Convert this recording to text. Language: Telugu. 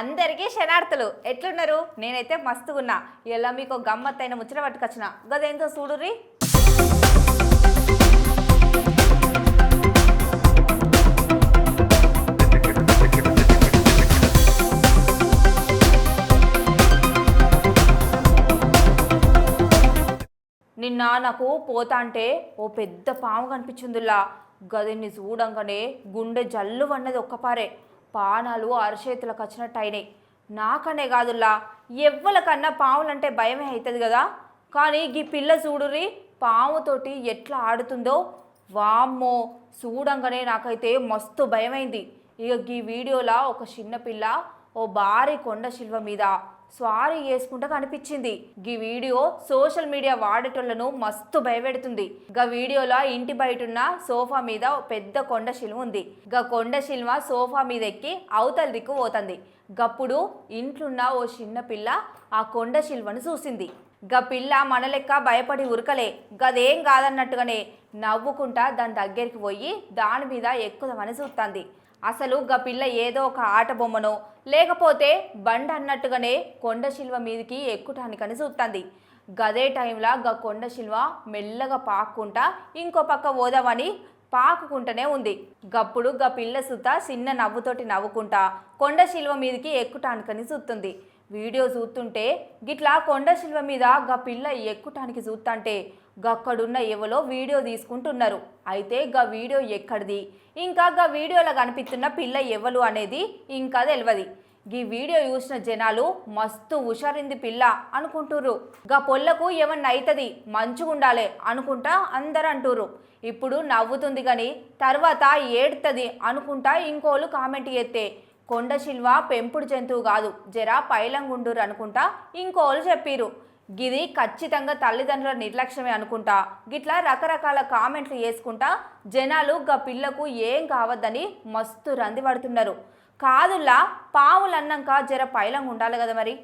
అందరికీ శనార్థులు ఎట్లున్నారు? నేనైతే మస్తుగున్నా ఇలా మీకు గమ్మత్తైన ముచ్చట పట్టుకొచ్చిన. గదేంతో చూడుర్రి. నిన్న నాకు పోతా అంటే ఓ పెద్ద పాము కనిపించిందిలా. గదిని చూడంగానే గుండె జల్లు పన్నది ఒక్కపారే. పానాలు అరచేతులకు వచ్చినట్టు అయినాయి నాకనే కాదుల్లా ఎవ్వలకన్నా పాములంటే భయమే అవుతుంది కదా కానీ గీ పిల్ల చూడురి పాముతోటి ఎట్లా ఆడుతుందో వామ్మో చూడంగానే నాకైతే మస్తు భయమైంది. ఇక ఈ వీడియోలా ఒక చిన్న పిల్ల ఓ భారీ కొండ శిల్వ మీద స్వారీ చేసుకుంటా కనిపించింది. గీ వీడియో సోషల్ మీడియా వాడేటోళ్ళను మస్తు భయపెడుతుంది. గా వీడియోలో ఇంటి బయట ఉన్న సోఫా మీద పెద్ద కొండ శిల్వ ఉంది. గా కొండ శిల్వ సోఫా మీద ఎక్కి అవతల దిక్కు పోతుంది. గప్పుడు ఇంట్లున్న ఓ చిన్న పిల్ల ఆ కొండ శిల్వను చూసింది. గా పిల్ల మన లెక్క భయపడి ఉరకలే. గదేం కాదన్నట్టుగానే నవ్వుకుంటా దాని దగ్గరికి పోయి దాని మీద ఎక్కుదామని చూస్తుంది అసలు గా పిల్ల ఏదో ఒక ఆట బొమ్మనో లేకపోతే బండ అన్నట్టుగానే కొండ శిల్వ మీదకి ఎక్కుటానికని చూస్తుంది గదే టైంలో గా కొండ శిల్వ మెల్లగా పాక్కుంటా ఇంకో పక్క ఓదామని పాకుకుంటూనే ఉంది. గప్పుడు గా పిల్ల సుత చిన్న నవ్వుతోటి నవ్వుకుంటా కొండ శిల్వ మీదకి ఎక్కుటానికని చూస్తుంది వీడియో చూస్తుంటే గిట్లా కొండ శిల్వ మీద గా పిల్ల ఎక్కుటానికి చూస్తుంటే గక్కడున్న ఎవలో వీడియో తీసుకుంటున్నారు. అయితే గా వీడియో ఎక్కడిది? ఇంకా గా వీడియోలో కనిపిస్తున్న పిల్ల ఎవలు అనేది ఇంకా తెలియదు ఈ వీడియో చూసిన జనాలు మస్తు హుషారింది పిల్ల అనుకుంటుర్రు. గా పొల్లకు ఏమన్నా అవుతుంది మంచిగుండాలే అనుకుంటా అందరు అంటుర్రు. ఇప్పుడు నవ్వుతుంది కానీ తర్వాత ఏడుతుంది అనుకుంటా ఇంకోళ్ళు కామెంట్ చేస్తే కొండ శిల్వ పెంపుడు జంతువు కాదు. జరా పైలంగుండురు అనుకుంటా ఇంకోళ్ళు చెప్పిరు గిది ఖచ్చితంగా తల్లిదండ్రుల నిర్లక్ష్యమే అనుకుంటా. గిట్లా రకరకాల కామెంట్లు వేసుకుంటా జనాలు గా పిల్లకు ఏం కావద్దని మస్తు రంది పడుతున్నారు కాదుల్లా పావులన్నాక జర పైలంగా ఉండాలి కదా మరి.